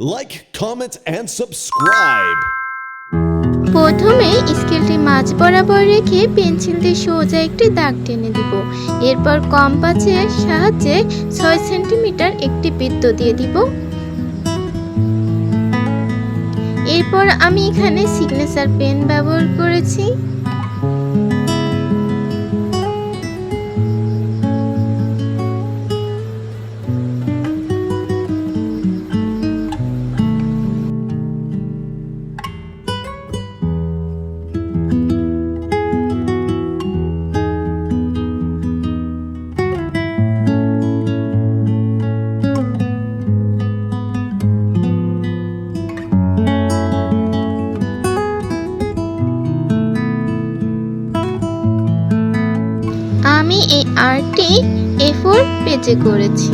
Like, comment, and subscribe. প্রথমে স্কেলটি মাঝ বরাবর রেখে পেন্সিল দিয়ে সোজা একটি দাগ টেনে দিব। এরপর কম্পাসের সাহায্যে ছয় সেন্টিমিটার একটি বৃত্ত দিয়ে দিব। এরপর আমি এখানে সিগনেচার পেন ব্যবহার করেছি। আর্টটি এ ফোর পেজে করেছি।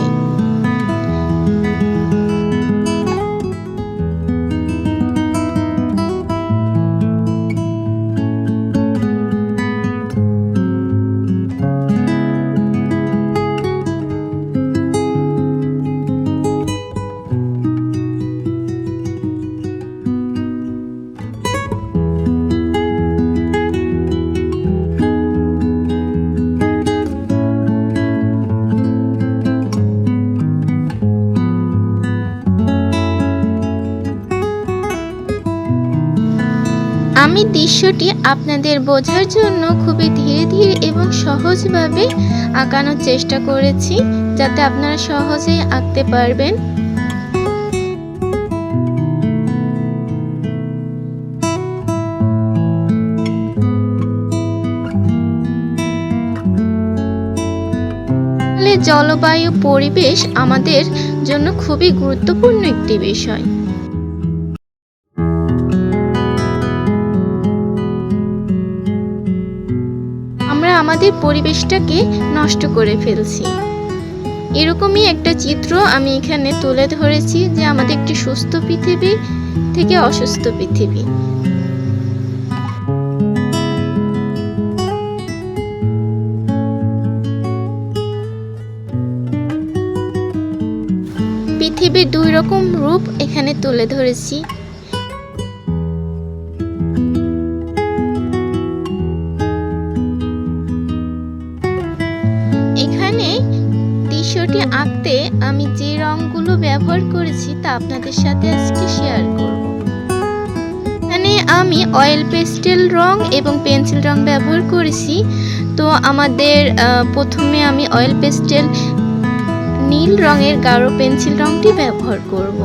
আমি দৃশ্যটি আপনাদের বোঝার জন্য খুবই ধীরে ধীরে এবং সহজভাবে আঁকানোর চেষ্টা করেছি, যাতে আপনারা সহজেই আঁকতে পারবেন। জলবায়ু পরিবেশ আমাদের জন্য খুবই গুরুত্বপূর্ণ একটি বিষয়। আমাদের পরিবেশটাকে নষ্ট করে ফেলছি। এরকমই একটা চিত্র আমি এখানে তুলে ধরেছি যে আমাদের একটি সুস্থ পৃথিবী থেকে অসুস্থ পৃথিবী। পৃথিবীর দুই রকম রূপ এখানে তুলে ধরেছি। দৃশ্যটি আঁকতে আমি যে রংগুলো ব্যবহার করেছি তা আপনাদের সাথে আজকে শেয়ার করব। এখানে আমি অয়েল পেস্টেল রং এবং পেন্সিল রং ব্যবহার করেছি। তো আমাদের প্রথমে আমি অয়েল পেস্টেল নীল রঙের গাঢ় পেন্সিল রংটি ব্যবহার করব।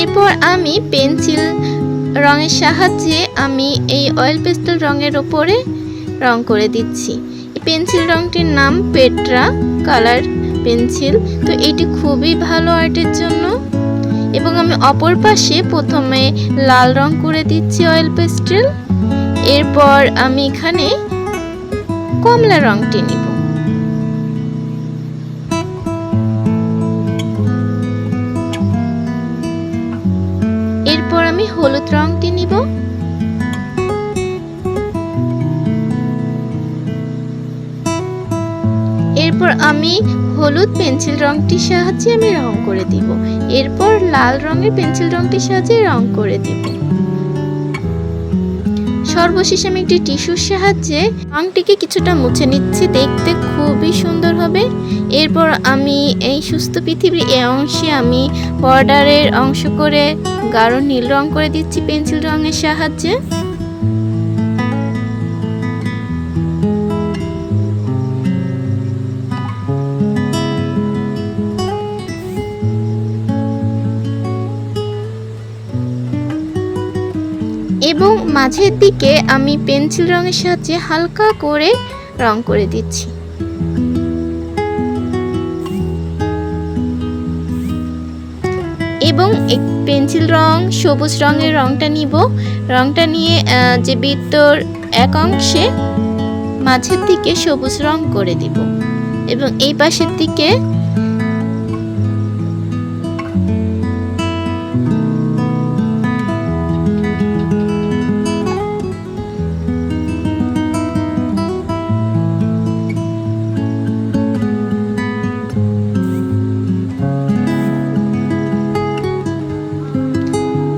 এরপর আমি পেন্সিল রঙের সাহায্যে আমি এই অয়েল পেস্টেল রঙের ওপরে রং করে দিচ্ছি। পেন্সিল রংটির নাম পেট্রা কালার পেন্সিল তো এটি খুবই ভালো আর্টের জন্য। এবং আমি অপর পাশে প্রথমে লাল রং করে দিচ্ছি অয়েল পেস্টেল এরপর আমি এখানে কমলা রংটি নিব। আমি হলুদ রংটি নিব। এরপর আমি হলুদ পেন্সিল রংটির সাহায্যে আমি রং করে দিব। এরপর লাল রঙের পেন্সিল রংটির সাহায্যে রং করে দিব। সর্বশেষ আমি একটি টিস্যুর সাহায্যে রংটিকে কিছুটা মুছে নিচ্ছি। দেখতে খুবই সুন্দর হবে। এরপর আমি এই সুস্থ পৃথিবীর এ অংশে আমি বর্ডারের অংশ করে গাঢ় নীল রং করে দিচ্ছি পেন্সিল রঙের সাহায্যে। এবং মাঝের দিকে আমি পেন্সিল রঙের সাহায্যে হালকা করে রং করে দিচ্ছি। এবং পেন্সিল রং, সবুজ রঙের রংটা নিব। রংটা নিয়ে যে বৃত্তর এক অংশে মাঝের দিকে সবুজ রং করে দিব। এবং এই পাশের দিকে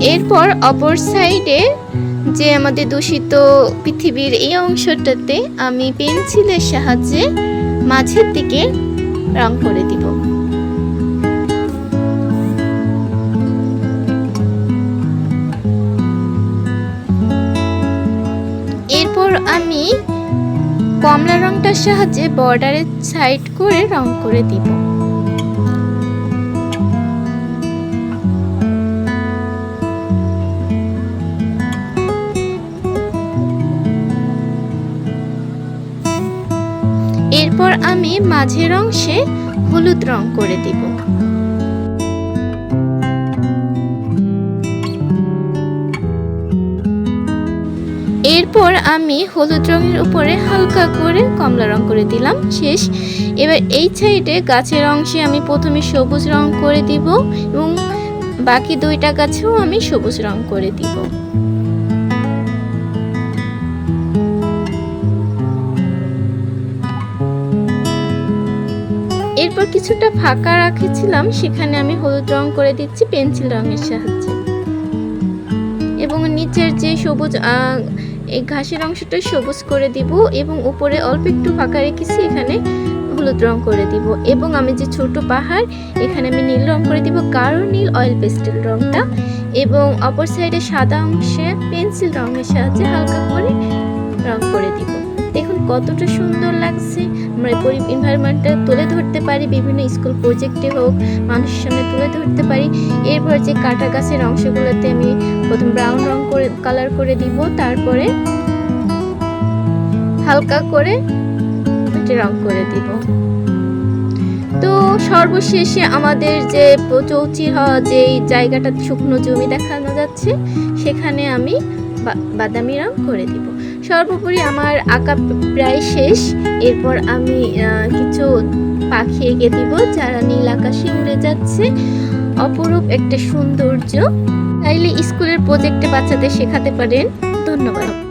এরপর অপর সাইডে যে আমাদের দূষিত পৃথিবীর এই অংশটাতে আমি পেন্সিলের সাহায্যে মাঝের দিকে রং করে দিব। এরপর আমি কমলা রংটার সাহায্যে বর্ডারের সাইড করে রং করে দিব। মাঝের অংশে হলুদ রং করে দিব। এরপর আমি হলুদ রঙের উপরে হালকা করে কমলা রং করে দিলাম, শেষ। এবার এই সাইডে গাছের অংশে আমি প্রথমে সবুজ রং করে দিব এবং বাকি দুইটা গাছেও আমি সবুজ রং করে দিব। এরপর কিছুটা ফাঁকা রাখেছিলাম, সেখানে আমি হলুদ রং করে দিচ্ছি পেন্সিল রঙের সাহায্যে। এবং নিচের যে সবুজ এই ঘাসের অংশটা সবুজ করে দিব এবং উপরে অল্প একটু ফাঁকা রেখেছি, এখানে হলুদ রং করে দিব। এবং আমি যে ছোট পাহাড়, এখানে আমি নীল রং করে দিব, গাঢ় নীল অয়েল পেস্টেল রংটা এবং অপর সাইডে সাদা অংশে পেন্সিল রঙের সাহায্যে হালকা করে রং করে দিব। কতটা সুন্দর লাগছে। আমরা এনভায়রনমেন্টটা তুলে ধরতে পারি, বিভিন্ন স্কুল প্রজেক্টে হোক, মানুষের সামনে তুলে ধরতে পারি। এরপর যে কাটা গাছের অংশগুলোতে আমি প্রথম ব্রাউন রং করে কালার করে দিব, তারপরে হালকা করে রং করে দিব। তো সর্বশেষে আমাদের যে চৌচির হওয়া যে জায়গাটা শুকনো জমি দেখানো যাচ্ছে, সেখানে আমি বাদামি রং করে দিব। সর্বোপরি আমার আঁকা প্রায় শেষ। এরপর আমি কিছু পাখি এঁকে দিব যারা নীল আকাশে উড়ে যাচ্ছে। অপরূপ একটা সৌন্দর্য। তাইলে স্কুলের প্রজেক্টে বাচ্চাদের শেখাতে পারেন। ধন্যবাদ।